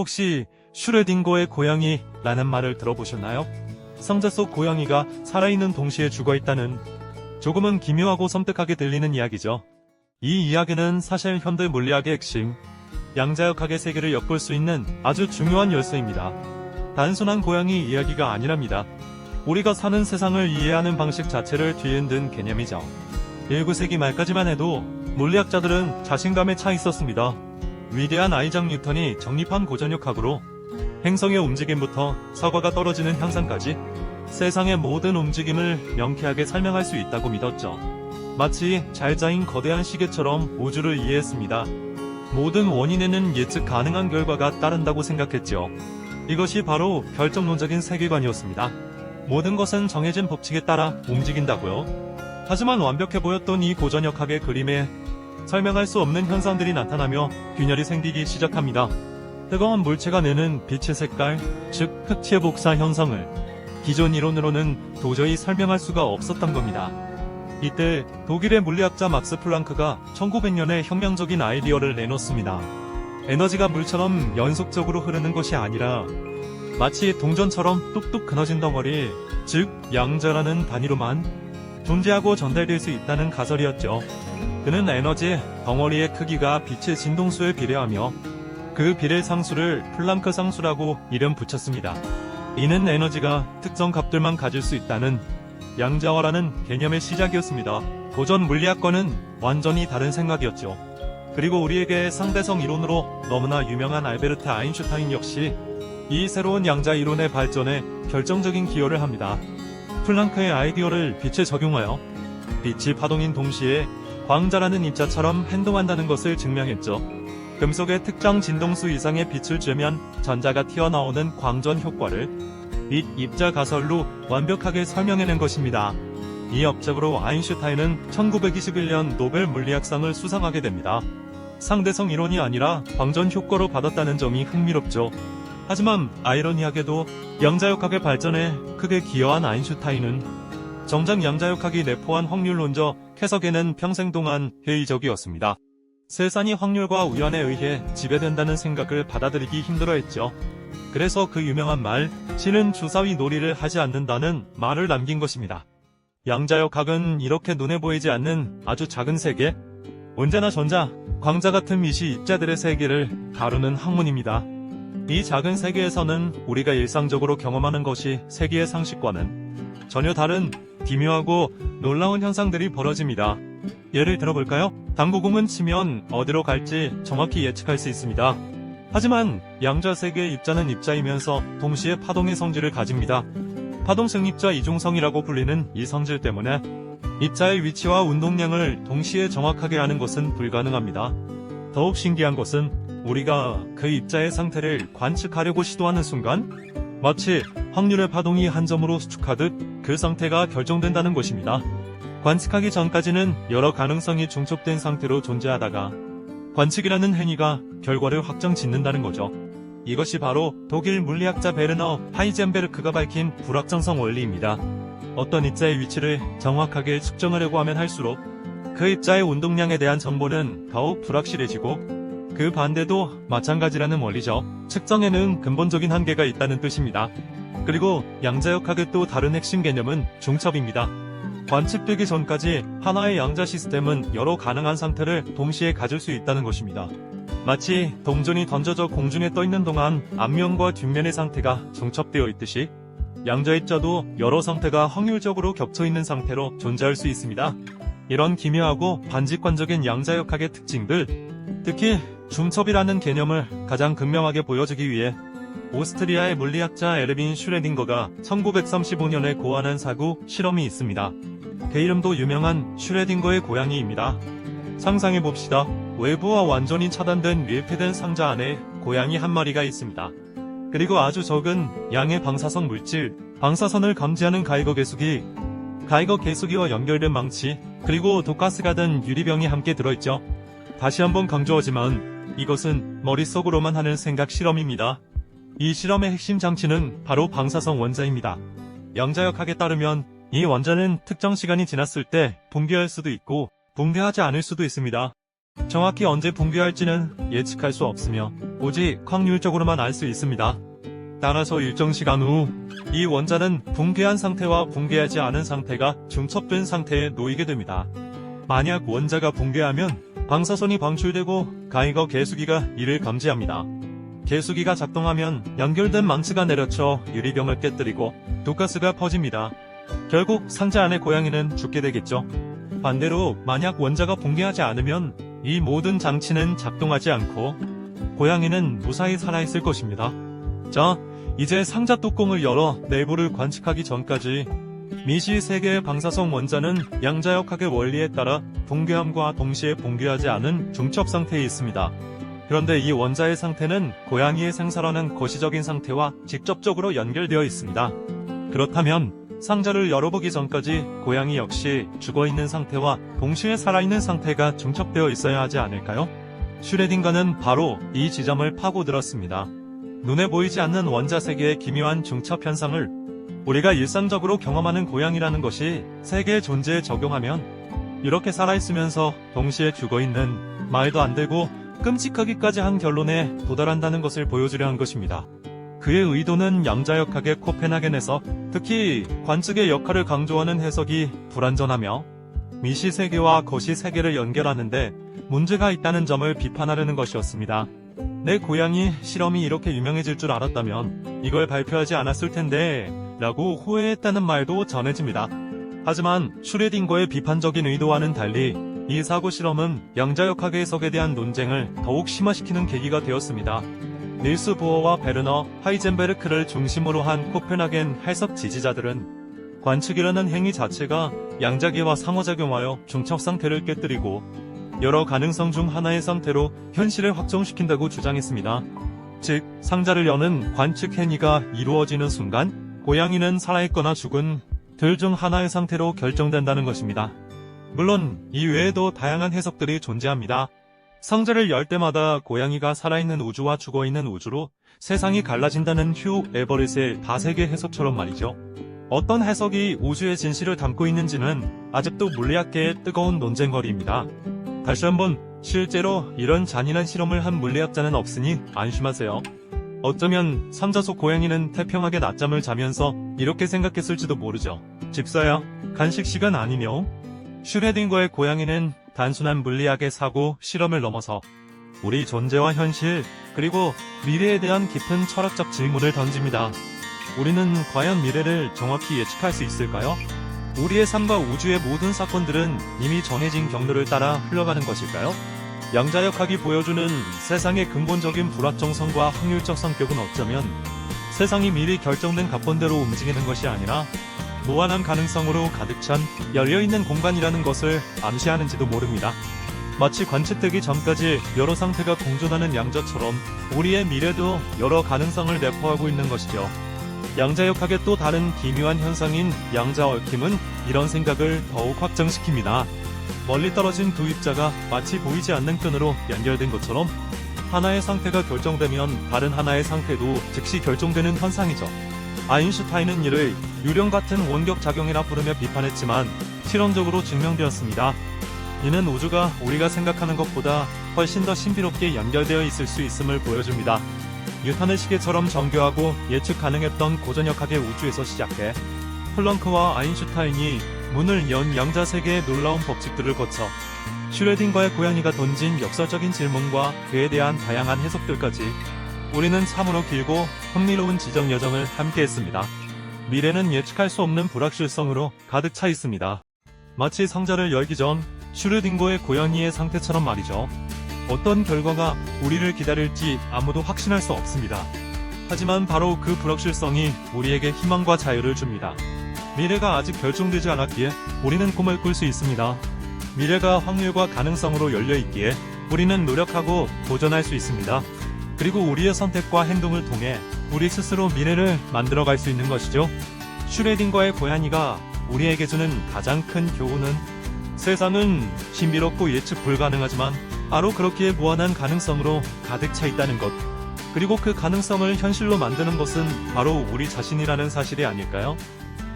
혹시 슈레딩거의 고양이라는 말을 들어보셨나요? 성자 속 고양이가 살아있는 동시에 죽어 있다는 조금은 기묘하고 섬뜩하게 들리는 이야기죠. 이 이야기는 사실 현대 물리학의 핵심, 양자역학의 세계를 엿볼 수 있는 아주 중요한 열쇠입니다. 단순한 고양이 이야기가 아니랍니다. 우리가 사는 세상을 이해하는 방식 자체를 뒤흔든 개념이죠. 19세기 말까지만 해도 물리학자들은 자신감에 차 있었습니다. 위대한 아이작 뉴턴이 정립한 고전역학으로 행성의 움직임부터 사과가 떨어지는 현상까지 세상의 모든 움직임을 명쾌하게 설명할 수 있다고 믿었죠. 마치 잘 짜인 거대한 시계처럼 우주를 이해했습니다. 모든 원인에는 예측 가능한 결과가 따른다고 생각했죠. 이것이 바로 결정론적인 세계관이었습니다. 모든 것은 정해진 법칙에 따라 움직인다고요. 하지만 완벽해 보였던 이 고전역학의 그림에 설명할 수 없는 현상들이 나타나며 균열이 생기기 시작합니다. 뜨거운 물체가 내는 빛의 색깔, 즉 흑체 복사 현상을 기존 이론으로는 도저히 설명할 수가 없었던 겁니다. 이때 독일의 물리학자 막스 플랑크가 1900년에 혁명적인 아이디어를 내놓습니다. 에너지가 물처럼 연속적으로 흐르는 것이 아니라 마치 동전처럼 뚝뚝 끊어진 덩어리, 즉 양자라는 단위로만 존재하고 전달될 수 있다는 가설이었죠. 그는 에너지 덩어리의 크기가 빛의 진동수에 비례하며 그 비례 상수를 플랑크 상수라고 이름 붙였습니다. 이는 에너지가 특정 값들만 가질 수 있다는 양자화라는 개념의 시작이었습니다. 고전 물리학과는 완전히 다른 생각이었죠. 그리고 우리에게 상대성 이론으로 너무나 유명한 알베르트 아인슈타인 역시 이 새로운 양자 이론의 발전에 결정적인 기여를 합니다. 플랑크의 아이디어를 빛에 적용하여 빛이 파동인 동시에 광자라는 입자처럼 행동한다는 것을 증명했죠. 금속의 특정 진동수 이상의 빛을 쬐면 전자가 튀어나오는 광전 효과를 빛 입자 가설로 완벽하게 설명해낸 것입니다. 이 업적으로 아인슈타인은 1921년 노벨 물리학상을 수상하게 됩니다. 상대성 이론이 아니라 광전 효과로 받았다는 점이 흥미롭죠. 하지만 아이러니하게도 양자역학의 발전에 크게 기여한 아인슈타인은 정작 양자역학이 내포한 확률론적 해석에는 평생 동안 회의적이었습니다. 세상이 확률과 우연에 의해 지배된다는 생각을 받아들이기 힘들어했죠. 그래서 그 유명한 말, 신은 주사위 놀이를 하지 않는다는 말을 남긴 것입니다. 양자역학은 이렇게 눈에 보이지 않는 아주 작은 세계, 언제나 전자, 광자 같은 미시 입자들의 세계를 다루는 학문입니다. 이 작은 세계에서는 우리가 일상적으로 경험하는 것이 세계의 상식과는 전혀 다른 기묘하고 놀라운 현상들이 벌어집니다. 예를 들어볼까요? 당구공은 치면 어디로 갈지 정확히 예측할 수 있습니다. 하지만 양자 세계의 입자는 입자이면서 동시에 파동의 성질을 가집니다. 파동 승입자 이중성이라고 불리는 이 성질 때문에 입자의 위치와 운동량을 동시에 정확하게 아는 것은 불가능합니다. 더욱 신기한 것은 우리가 그 입자의 상태를 관측하려고 시도하는 순간 마치 확률의 파동이 한 점으로 수축하듯 그 상태가 결정된다는 것입니다. 관측하기 전까지는 여러 가능성이 중첩된 상태로 존재하다가 관측이라는 행위가 결과를 확정 짓는다는 거죠. 이것이 바로 독일 물리학자 베르너 하이젠베르크가 밝힌 불확정성 원리입니다. 어떤 입자의 위치를 정확하게 측정하려고 하면 할수록 그 입자의 운동량에 대한 정보는 더욱 불확실해지고 그 반대도 마찬가지라는 원리죠. 측정에는 근본적인 한계가 있다는 뜻입니다. 그리고 양자역학의 또 다른 핵심 개념은 중첩입니다. 관측되기 전까지 하나의 양자 시스템은 여러 가능한 상태를 동시에 가질 수 있다는 것입니다. 마치 동전이 던져져 공중에 떠 있는 동안 앞면과 뒷면의 상태가 중첩되어 있듯이 양자 입자도 여러 상태가 확률적으로 겹쳐 있는 상태로 존재할 수 있습니다. 이런 기묘하고 반직관적인 양자역학의 특징들, 특히 중첩이라는 개념을 가장 극명하게 보여주기 위해 오스트리아의 물리학자 에르빈 슈레딩거가 1935년에 고안한 사고 실험이 있습니다. 그 이름도 유명한 슈레딩거의 고양이입니다. 상상해 봅시다. 외부와 완전히 차단된 밀폐된 상자 안에 고양이 한 마리가 있습니다. 그리고 아주 적은 양의 방사성 물질, 방사선을 감지하는 가이거 계수기, 가이거 계수기와 연결된 망치, 그리고 독가스가 든 유리병이 함께 들어있죠. 다시 한번 강조하지만 이것은 머릿속으로만 하는 생각 실험입니다. 이 실험의 핵심 장치는 바로 방사성 원자입니다. 양자역학에 따르면 이 원자는 특정 시간이 지났을 때 붕괴할 수도 있고 붕괴하지 않을 수도 있습니다. 정확히 언제 붕괴할지는 예측할 수 없으며 오직 확률적으로만 알 수 있습니다. 따라서 일정 시간 후 이 원자는 붕괴한 상태와 붕괴하지 않은 상태가 중첩된 상태에 놓이게 됩니다. 만약 원자가 붕괴하면 방사선이 방출되고 가이거 개수기가 이를 감지합니다. 개수기가 작동하면 연결된 망치가 내려쳐 유리병을 깨뜨리고 독가스가 퍼집니다. 결국 상자 안의 고양이는 죽게 되겠죠. 반대로 만약 원자가 붕괴하지 않으면 이 모든 장치는 작동하지 않고 고양이는 무사히 살아있을 것입니다. 자, 이제 상자 뚜껑을 열어 내부를 관측하기 전까지 미시 세계의 방사성 원자는 양자역학의 원리에 따라 붕괴함과 동시에 붕괴하지 않은 중첩 상태에 있습니다. 그런데 이 원자의 상태는 고양이의 생사라는 거시적인 상태와 직접적으로 연결되어 있습니다. 그렇다면 상자를 열어보기 전까지 고양이 역시 죽어있는 상태와 동시에 살아있는 상태가 중첩되어 있어야 하지 않을까요? 슈레딩거는 바로 이 지점을 파고들었습니다. 눈에 보이지 않는 원자 세계의 기묘한 중첩 현상을 우리가 일상적으로 경험하는 고양이라는 것이 세계의 존재에 적용하면 이렇게 살아있으면서 동시에 죽어있는 말도 안 되고 끔찍하기까지 한 결론에 도달한다는 것을 보여주려 한 것입니다. 그의 의도는 양자역학의 코펜하겐에서 특히 관측의 역할을 강조하는 해석이 불완전하며 미시 세계와 거시 세계를 연결하는데 문제가 있다는 점을 비판하려는 것이었습니다. 내 고양이 실험이 이렇게 유명해질 줄 알았다면 이걸 발표하지 않았을 텐데 라고 후회했다는 말도 전해집니다. 하지만 슈레딩거의 비판적인 의도와는 달리 이 사고 실험은 양자역학의 해석에 대한 논쟁을 더욱 심화시키는 계기가 되었습니다. 닐스 보어와 베르너 하이젠베르크를 중심으로 한 코펜하겐 해석 지지자들은 관측이라는 행위 자체가 양자기와 상호작용하여 중첩 상태를 깨뜨리고 여러 가능성 중 하나의 상태로 현실을 확정시킨다고 주장했습니다. 즉, 상자를 여는 관측 행위가 이루어지는 순간 고양이는 살아있거나 죽은 둘중 하나의 상태로 결정된다는 것입니다. 물론 이 외에도 다양한 해석들이 존재합니다. 상자를 열 때마다 고양이가 살아있는 우주와 죽어있는 우주로 세상이 갈라진다는 휴 에버릿의 다세계 해석처럼 말이죠. 어떤 해석이 우주의 진실을 담고 있는지는 아직도 물리학계의 뜨거운 논쟁거리입니다. 다시 한번 실제로 이런 잔인한 실험을 한 물리학자는 없으니 안심하세요. 어쩌면 상자 속 고양이는 태평하게 낮잠을 자면서 이렇게 생각했을지도 모르죠. 집사야, 간식 시간 아니뇨? 슈레딩거의 고양이는 단순한 물리학의 사고, 실험을 넘어서 우리 존재와 현실, 그리고 미래에 대한 깊은 철학적 질문을 던집니다. 우리는 과연 미래를 정확히 예측할 수 있을까요? 우리의 삶과 우주의 모든 사건들은 이미 정해진 경로를 따라 흘러가는 것일까요? 양자역학이 보여주는 세상의 근본적인 불확정성과 확률적 성격은 어쩌면 세상이 미리 결정된 각본대로 움직이는 것이 아니라 무한한 가능성으로 가득 찬 열려있는 공간이라는 것을 암시하는지도 모릅니다. 마치 관측되기 전까지 여러 상태가 공존하는 양자처럼 우리의 미래도 여러 가능성을 내포하고 있는 것이죠. 양자역학의 또 다른 기묘한 현상인 양자 얽힘은 이런 생각을 더욱 확정시킵니다. 멀리 떨어진 두 입자가 마치 보이지 않는 끈으로 연결된 것처럼 하나의 상태가 결정되면 다른 하나의 상태도 즉시 결정되는 현상이죠. 아인슈타인은 이를 유령 같은 원격 작용이라 부르며 비판했지만 실험적으로 증명되었습니다. 이는 우주가 우리가 생각하는 것보다 훨씬 더 신비롭게 연결되어 있을 수 있음을 보여줍니다. 뉴턴의 시계처럼 정교하고 예측 가능했던 고전역학의 우주에서 시작해 플렁크와 아인슈타인이 문을 연 양자 세계의 놀라운 법칙들을 거쳐 슈레딩거의 고양이가 던진 역설적인 질문과 그에 대한 다양한 해석들까지 우리는 참으로 길고 흥미로운 지정 여정을 함께했습니다. 미래는 예측할 수 없는 불확실성으로 가득 차 있습니다. 마치 상자를 열기 전 슈르딩거의 고양이의 상태처럼 말이죠. 어떤 결과가 우리를 기다릴지 아무도 확신할 수 없습니다. 하지만 바로 그 불확실성이 우리에게 희망과 자유를 줍니다. 미래가 아직 결정되지 않았기에 우리는 꿈을 꿀 수 있습니다. 미래가 확률과 가능성으로 열려 있기에 우리는 노력하고 도전할 수 있습니다. 그리고 우리의 선택과 행동을 통해 우리 스스로 미래를 만들어갈 수 있는 것이죠. 슈레딩거의 고양이가 우리에게 주는 가장 큰 교훈은 세상은 신비롭고 예측 불가능하지만 바로 그렇기에 무한한 가능성으로 가득 차 있다는 것. 그리고 그 가능성을 현실로 만드는 것은 바로 우리 자신이라는 사실이 아닐까요?